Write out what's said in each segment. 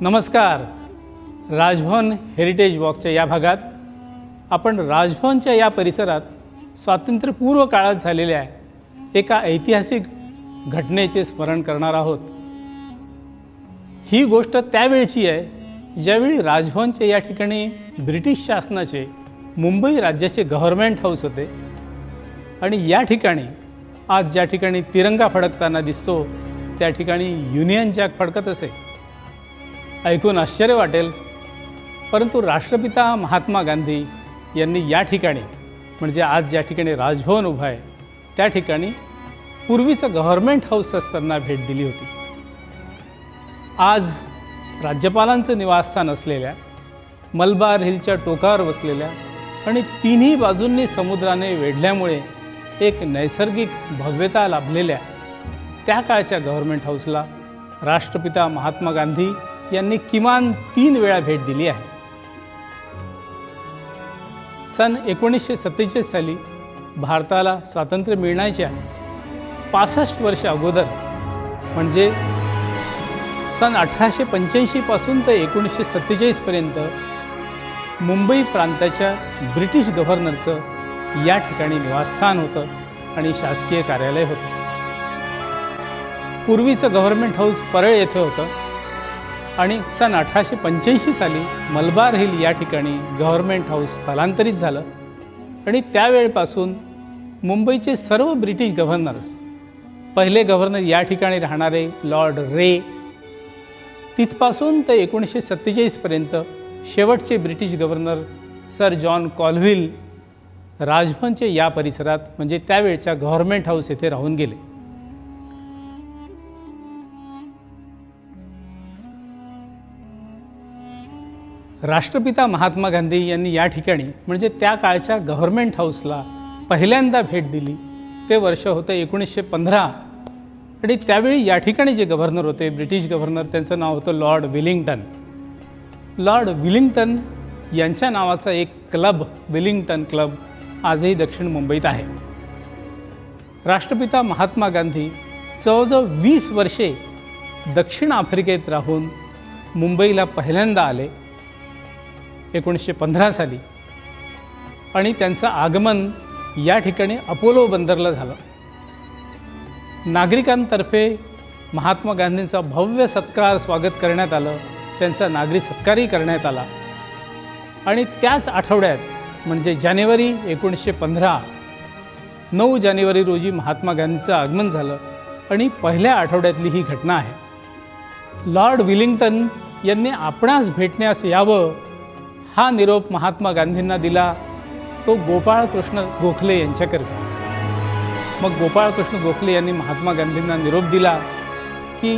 नमस्कार. राजभवन हेरिटेज वॉकच्या या भागात आपण राजभवनच्या या परिसरात स्वातंत्र्यपूर्व काळात झालेल्या एका ऐतिहासिक घटनेचे स्मरण करणार आहोत. ही गोष्ट त्यावेळची आहे ज्यावेळी राजभवनच्या या ठिकाणी ब्रिटिश शासनाचे मुंबई राज्याचे गव्हर्मेंट हाऊस होते. आणि या ठिकाणी आज ज्या ठिकाणी तिरंगा फडकताना दिसतो त्या ठिकाणी युनियन जॅक फडकत असे. ऐकून आश्चर्य वाटेल. परंतु राष्ट्रपिता महात्मा गांधी यांनी या ठिकाणी म्हणजे आज ज्या ठिकाणी राजभवन उभं आहे त्या ठिकाणी पूर्वीचं गव्हर्मेंट हाऊस असताना भेट दिली होती. आज राज्यपालांचं निवासस्थान असलेल्या मलबार हिलच्या टोकावर बसलेल्या आणि तिन्ही बाजूंनी समुद्राने वेढल्यामुळे एक नैसर्गिक भव्यता लाभलेल्या त्या काळच्या गव्हर्मेंट हाऊसला राष्ट्रपिता महात्मा गांधी यांनी किमान तीन वेळा भेट दिली आहे. सन एकोणीसशे सत्तेचाळीस साली भारताला स्वातंत्र्य मिळण्याच्या पासष्ट वर्ष अगोदर म्हणजे सन अठराशे पंच्याऐंशीपासून ते एकोणीसशे सत्तेचाळीसपर्यंत मुंबई प्रांताच्या ब्रिटिश गव्हर्नरचं या ठिकाणी निवासस्थान होतं आणि शासकीय कार्यालय होतं. पूर्वीचं गव्हर्मेंट हाऊस परळ येथे होतं. आणि सन अठराशे पंच्याऐंशी साली मलबार हिल या ठिकाणी गव्हर्मेंट हाऊस स्थलांतरित झालं. आणि त्यावेळपासून मुंबईचे सर्व ब्रिटिश गव्हर्नर्स पहिले गव्हर्नर या ठिकाणी राहणारे लॉर्ड रे तिथपासून ते एकोणीसशे सत्तेचाळीसपर्यंत शेवटचे British governor sir John Colville राजभवनचे या परिसरात म्हणजे त्यावेळच्या गव्हर्मेंट हाऊस येथे राहून गेले. राष्ट्रपिता महात्मा गांधी यांनी या ठिकाणी म्हणजे त्या काळच्या गव्हर्मेंट हाऊसला पहिल्यांदा भेट दिली. ते वर्ष होतं एकोणीसशे पंधरा. आणि त्यावेळी या ठिकाणी जे गव्हर्नर होते ब्रिटिश गव्हर्नर त्यांचं नाव होतं लॉर्ड विलिंग्टन लॉर्ड विलिंग्टन यांच्या नावाचा एक क्लब विलिंग्टन क्लब आजही दक्षिण मुंबईत आहे. राष्ट्रपिता महात्मा गांधी जवळजवळ वीस वर्षे दक्षिण आफ्रिकेत राहून मुंबईला पहिल्यांदा आले. एकोणीसशे पंधरा साली. आणि त्यांचं आगमन या ठिकाणी अपोलो बंदरला झालं. नागरिकांतर्फे महात्मा गांधींचा भव्य सत्कार स्वागत करण्यात आलं त्यांचा नागरी सत्कारही करण्यात आला. आणि त्याच आठवड्यात म्हणजे जानेवारी एकोणीसशे पंधरा नऊ जानेवारी रोजी महात्मा गांधींचं आगमन झालं. आणि पहिल्या आठवड्यातली ही घटना आहे. लॉर्ड विलिंग्टन यांनी आपणास भेटण्यास यावं हा निरोप महात्मा गांधींना दिला. तो गोपाळकृष्ण गोखले यांच्याकरवी मग गोपाळकृष्ण गोखले यांनी महात्मा गांधींना निरोप दिला की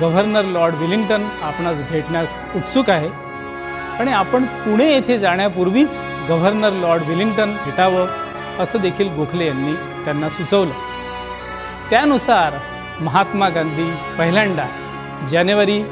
गव्हर्नर लॉर्ड विलिंग्टन आपणास भेटण्यास उत्सुक आहे. आणि आपण पुणे येथे जाण्यापूर्वीच गव्हर्नर लॉर्ड विलिंग्टन भेटावं असं देखील गोखले यांनी त्यांना सुचवलं. त्यानुसार महात्मा गांधी पहिल्यांदा जानेवारी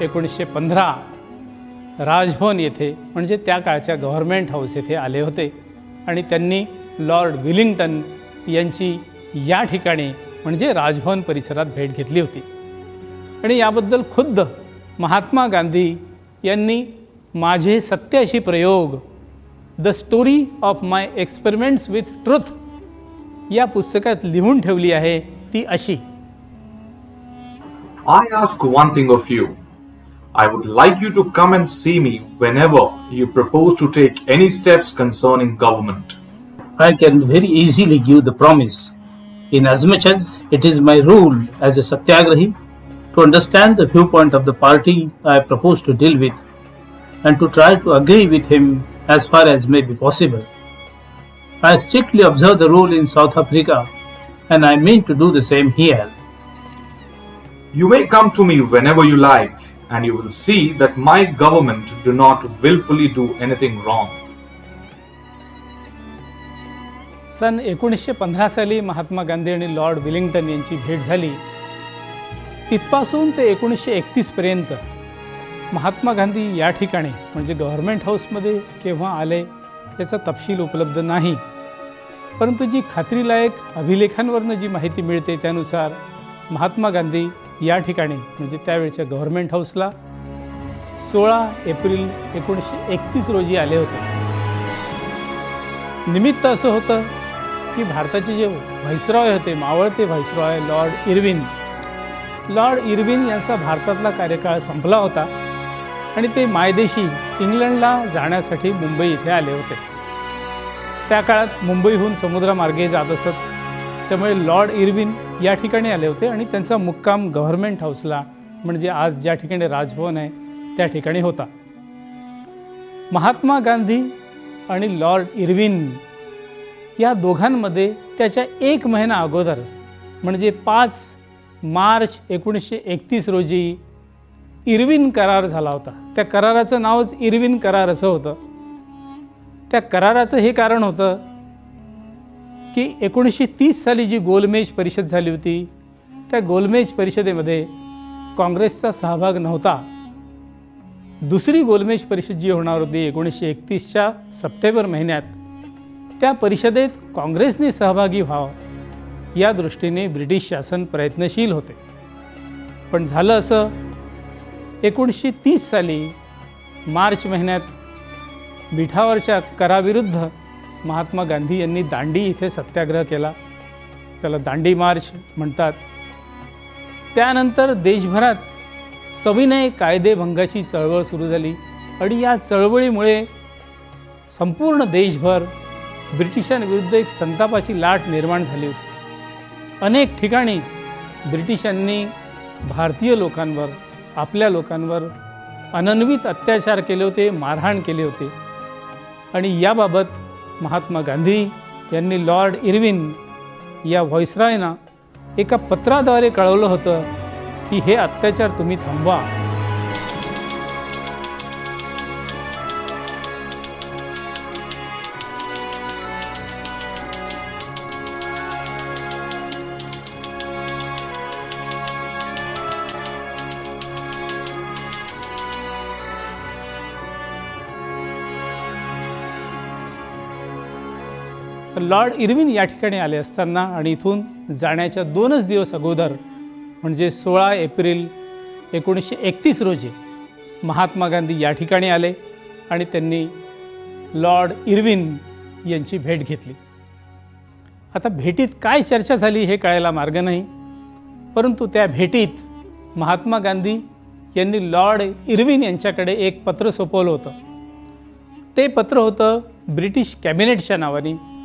एकोणीसशे पंधरा राजभवन येथे म्हणजे त्या काळच्या गव्हर्मेंट हाऊस येथे आले होते. आणि त्यांनी लॉर्ड विलिंग्टन यांची या ठिकाणी म्हणजे राजभवन परिसरात भेट घेतली होती. आणि याबद्दल खुद्द महात्मा गांधी यांनी माझे सत्याशी प्रयोग the story of my experiments with truth या पुस्तकात लिहून ठेवली आहे ती अशी. I ask one thing of you I would like you to come and see me whenever you propose to take any steps concerning government. I can very easily give the promise, inasmuch as it is my rule as a satyagrahi to understand the viewpoint of the party I propose to deal with and to try to agree with him as far as may be possible. I strictly observe the rule in South Africa and I mean to do the same here. You may come to me whenever you like, and you will see that my government do not willfully do anything wrong. सन एकोणीसशे पंधरा साली महात्मा गांधी आणि Lord Willingdon यांची भेट झाली तिथपासून ते एकोणीसशे एकतीसपर्यंत महात्मा गांधी या ठिकाणी म्हणजे गव्हर्मेंट हाऊसमध्ये केव्हा आले याचा तपशील उपलब्ध नाही परंतु जी खात्रीलायक अभिलेखांवरनं जी माहिती मिळते त्यानुसार महात्मा गांधी या ठिकाणी म्हणजे त्यावेळच्या गव्हर्मेंट हाऊसला सोळा एप्रिल एकोणीसशे एकतीस रोजी आले होते. निमित्त असं होतं की भारताचे जे व्हाईसरॉय होते मावळते viceroy Lord Irwin Lord Irwin यांचा भारतातला कार्यकाळ संपला होता आणि ते मायदेशी इंग्लंडला जाण्यासाठी मुंबई इथे आले होते. त्या काळात मुंबईहून समुद्रमार्गे जात असत. त्यामुळे लॉर्ड इरविन या ठिकाणी आले होते आणि त्यांचा मुक्काम गव्हर्नमेंट हाऊसला म्हणजे आज ज्या ठिकाणी राजभवन आहे त्या ठिकाणी होता. महात्मा गांधी आणि लॉर्ड इरविन या दोघांमध्ये त्याच्या एक महिना अगोदर म्हणजे पाच मार्च एकोणीसशे एकतीस रोजी इरविन करार झाला होता. त्या कराराचं नावच इरविन करार असं होतं. त्या कराराचं हे कारण होतं की एकोणीसशे तीस साली जी गोलमेज परिषद झाली होती त्या गोलमेज परिषदेमध्ये काँग्रेसचा सहभाग नव्हता. दुसरी गोलमेज परिषद जी होणार होती एकोणीसशे एकतीसच्या सप्टेंबर महिन्यात त्या परिषदेत काँग्रेसने सहभागी व्हावं या दृष्टीने ब्रिटिश शासन प्रयत्नशील होते. पण झालं असं एकोणीसशे तीस साली मार्च महिन्यात मिठावरच्या कराविरुद्ध महात्मा गांधी यांनी दांडी इथे सत्याग्रह केला. त्याला दांडी मार्च म्हणतात. त्यानंतर देशभरात सविनय कायदेभंगाची चळवळ सुरू झाली. आणि या चळवळीमुळे संपूर्ण देशभर ब्रिटिशांविरुद्ध एक संतापाची लाट निर्माण झाली होती. अनेक ठिकाणी ब्रिटिशांनी भारतीय लोकांवर आपल्या लोकांवर अनन्वित अत्याचार केले होते मारहाण केले होते. आणि याबाबत महात्मा गांधी यांनी लॉर्ड इरविन या व्हॉइसरायना एका पत्राद्वारे कळवलं होतं की हे अत्याचार तुम्ही थांबवा. तर लॉर्ड इरविन या ठिकाणी आले असताना आणि इथून जाण्याच्या दोनच दिवस अगोदर म्हणजे सोळा एप्रिल एकोणीसशे एकतीस रोजी महात्मा गांधी या ठिकाणी आले आणि त्यांनी लॉर्ड इरविन यांची भेट घेतली. आता भेटीत काय चर्चा झाली हे कळायला मार्ग नाही परंतु त्या भेटीत महात्मा गांधी यांनी लॉर्ड इरविन यांच्याकडे एक पत्र सोपवलं होतं. ते पत्र होतं ब्रिटिश कॅबिनेटच्या नावाने.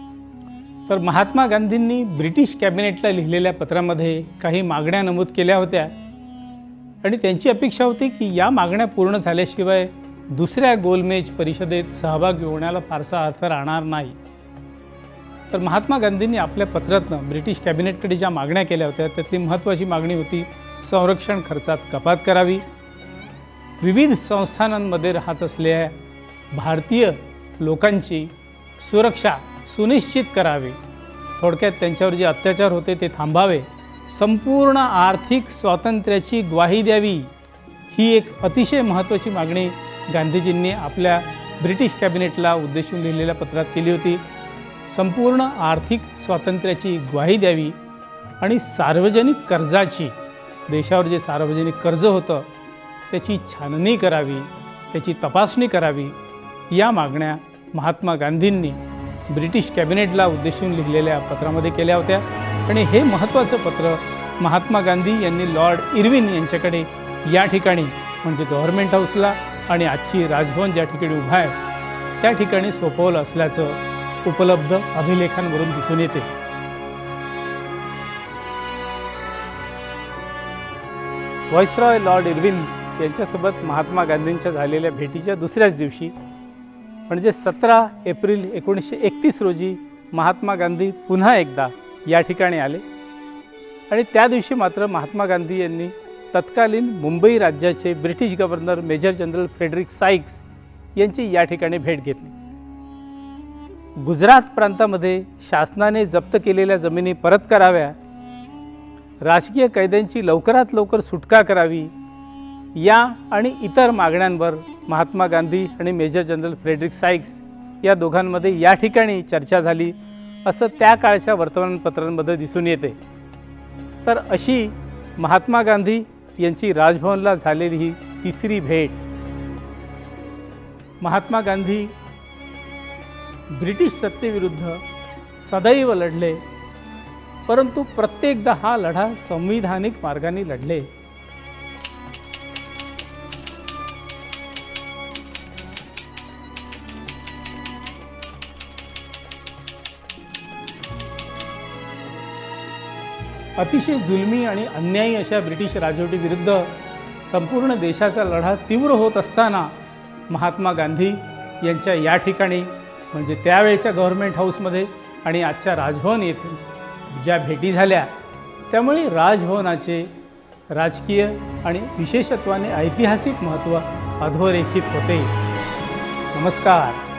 तर महात्मा गांधींनी ब्रिटिश कॅबिनेटला लिहिलेल्या पत्रामध्ये काही मागण्या नमूद केल्या होत्या. आणि त्यांची अपेक्षा होती की या मागण्या पूर्ण झाल्याशिवाय दुसऱ्या गोलमेज परिषदेत सहभागी होण्याला फारसा अर्थ राहणार नाही. तर महात्मा गांधींनी आपल्या पत्रातनं ब्रिटिश कॅबिनेटकडे ज्या मागण्या केल्या होत्या त्यातली महत्त्वाची मागणी होती संरक्षण खर्चात कपात करावी. विविध संस्थानांमध्ये राहत असलेल्या भारतीय लोकांची सुरक्षा सुनिश्चित करावे. थोडक्यात त्यांच्यावर जे अत्याचार होते ते थांबावे. संपूर्ण आर्थिक स्वातंत्र्याची ग्वाही द्यावी. ही एक अतिशय महत्त्वाची मागणी गांधीजींनी आपल्या ब्रिटिश कॅबिनेटला उद्देशून लिहिलेल्या पत्रात केली होती. संपूर्ण आर्थिक स्वातंत्र्याची ग्वाही द्यावी आणि सार्वजनिक कर्जाची देशावर जे सार्वजनिक कर्ज होतं त्याची छाननी करावी त्याची तपासणी करावी या मागण्या महात्मा गांधींनी ब्रिटिश कॅबिनेटला उद्देशून लिहिलेल्या पत्रामध्ये केल्या होत्या. आणि हे महत्त्वाचं पत्र महात्मा गांधी यांनी लॉर्ड इरविन यांच्याकडे या ठिकाणी म्हणजे गव्हर्नमेंट हाऊसला आणि आजची राजभवन ज्या ठिकाणी उभा आहे त्या ठिकाणी सोपवलं असल्याचं उपलब्ध अभिलेखांवरून दिसून येते. व्हॉइसरॉय लॉर्ड इरविन यांच्यासोबत महात्मा गांधींच्या झालेल्या भेटीच्या दुसऱ्याच दिवशी म्हणजे सतरा एप्रिल एकोणीसशे एकतीस रोजी महात्मा गांधी पुन्हा एकदा या ठिकाणी आले. आणि त्या दिवशी मात्र महात्मा गांधी यांनी तत्कालीन मुंबई राज्याचे British governor major general Frederick Sykes यांची या ठिकाणी भेट घेतली. गुजरात प्रांतामध्ये शासनाने जप्त केलेल्या जमिनी परत कराव्या राजकीय कैद्यांची लवकरात लवकर सुटका करावी या आणि इतर मागण्यांवर महात्मा गांधी आणि मेजर जनरल फ्रेडरिक साईक्स या दोघांमध्ये या ठिकाणी चर्चा झाली असं त्या काळच्या वर्तमानपत्रांमध्ये दिसून येते. तर अशी महात्मा गांधी यांची राजभवनला झालेली ही तिसरी भेट. महात्मा गांधी ब्रिटिश सत्तेविरुद्ध सदैव लढले परंतु प्रत्येकदा हा लढा संविधानिक मार्गाने लढले. अतिशय जुलमी आणि अन्यायी अशा ब्रिटिश राजवटीविरुद्ध संपूर्ण देशाचा लढा तीव्र होत असताना महात्मा गांधी यांच्या या ठिकाणी म्हणजे त्यावेळेच्या गव्हर्मेंट हाऊसमध्ये आणि आजच्या राजभवन येथे ज्या भेटी झाल्या त्यामुळे राजभवनाचे राजकीय आणि विशेषत्वाने ऐतिहासिक महत्त्व अधोरेखित होते. नमस्कार.